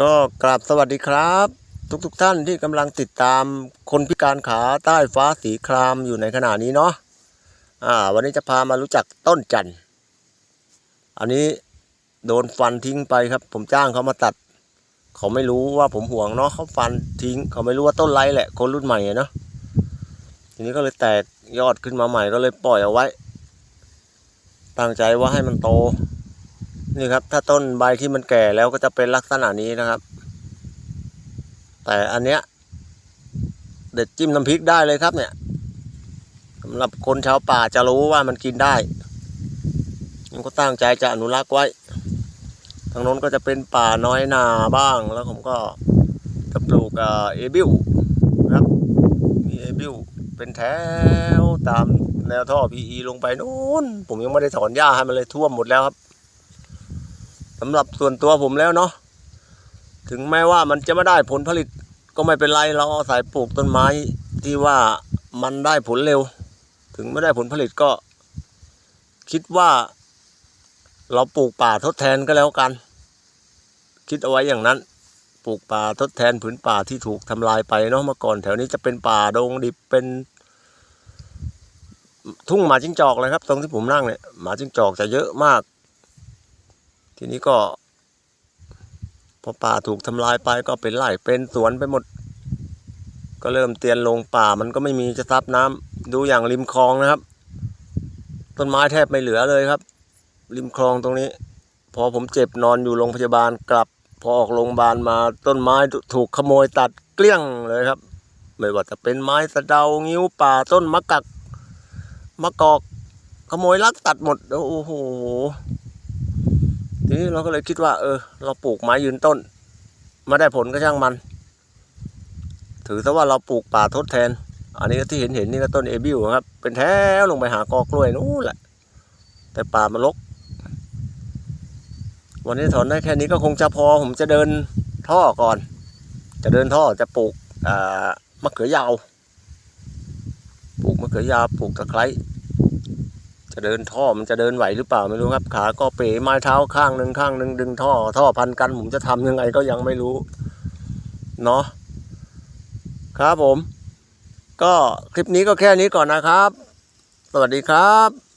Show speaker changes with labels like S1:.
S1: ก็กราบสวัสดีครับ ทุกๆทท่านที่กำลังติดตามคนพิการขาใต้ฟ้าสีครามอยู่ในขณะนี้เนาะอ่า วันนี้จะพามารู้จักต้นจันทร์อันนี้โดนฟันทิ้งไปครับ ผมจ้างเขามาตัด เขาไม่รู้ว่าผมห่วงเนาะเขาฟันทิ้ง เขาไม่รู้ว่าต้นไรแหละ คนรุ่นใหม่เนาะทีนี้ก็เลยแตกยอดขึ้นมาใหม่ก็เลยปล่อยเอาไว้ตั้งใจว่าให้มันโต นี่ครับ ถ้าต้นใบที่มันแก่แล้วก็จะเป็นลักษณะนี้นะครับ แต่อันเนี้ย เด็ดจิ้มน้ำพริกได้เลยครับ เนี่ยสำหรับคนชาวป่าจะรู้ว่ามันกินได้ผมก็ตั้งใจจะอนุรักษ์ไว้ ทางโน้นก็จะเป็นป่าน้อยนาบ้าง แล้วผมก็จะปลูกเอบิวครับ มีเอบิวเป็นแถวตามแนวท่อ PE ลงไปนู้น ผมยังไม่ได้ถอนหญ้าให้มันเลยท่วมหมดแล้วครับ สำหรับส่วนตัวผมแล้วเนาะถึงแม้ว่ามันจะไม่ได้ผลผลิตก็ไม่เป็นไรเราอาศัยปลูกต้นไม้ที่ว่ามันได้ผลเร็ว ถึงไม่ได้ผลผลิตก็ คิดว่า เราปลูกป่าทดแทนก็แล้วกัน คิดเอาไว้อย่างนั้น ปลูกป่าทดแทนผืนป่าที่ถูกทำลายไปเนาะเมื่อก่อนแถวนี้จะเป็นป่าดงดิบเป็น ทุ่งหมาจิ้งจอกเลยครับ ตรงที่ผมนั่งเนี่ยหมาจิ้งจอกจะเยอะมาก ทีนี้ก็พอป่าถูกทำลายไปก็เป็นไร่เป็นสวนไปหมด ก็เริ่มเตียนลงป่ามันก็ไม่มีจะซับน้ำดูอย่างริมคลองนะครับ ต้นไม้แทบไม่เหลือเลยครับ ริมคลองตรงนี้ พอผมเจ็บนอนอยู่โรงพยาบาลกลับ พอออกโรงพยาบาลมาต้นไม้ถูกขโมยตัดเกลี้ยงเลยครับ ไม่ว่าจะเป็นไม้สะเดางิ้วป่าต้นมะกักมะกอกขโมยลักตัดหมดโอ้โห ทีนี้เราก็เลยคิดว่า เออ เราปลูกไม้ยืนต้นไม่ได้ผลก็ช่างมัน ถือซะว่าเราปลูกป่าทดแทน อันนี้ที่เห็นเห็นนี่ก็ต้นเอบิวครับ เป็นแถวลงไปหากอกล้วยนู้นแหละ แต่ป่ามันรกวันนี้ถอนได้แค่นี้ก็คงจะพอผมจะเดินท่อก่อน จะเดินท่อจะปลูกอ่ามะเขือยาว ปลูกมะเขือยาวปลูกตะไคร้ จะเดินท่อมันจะเดินไหวหรือเปล่าไม่รู้ครับ ขาก็เป๋ไม้เท้าข้างหนึ่งข้างหนึ่งดึงท่อ ท่อพันกันผมจะทำยังไงก็ยังไม่รู้เนาะครับผม ก็คลิปนี้ก็แค่นี้ก่อนนะครับ สวัสดีครับ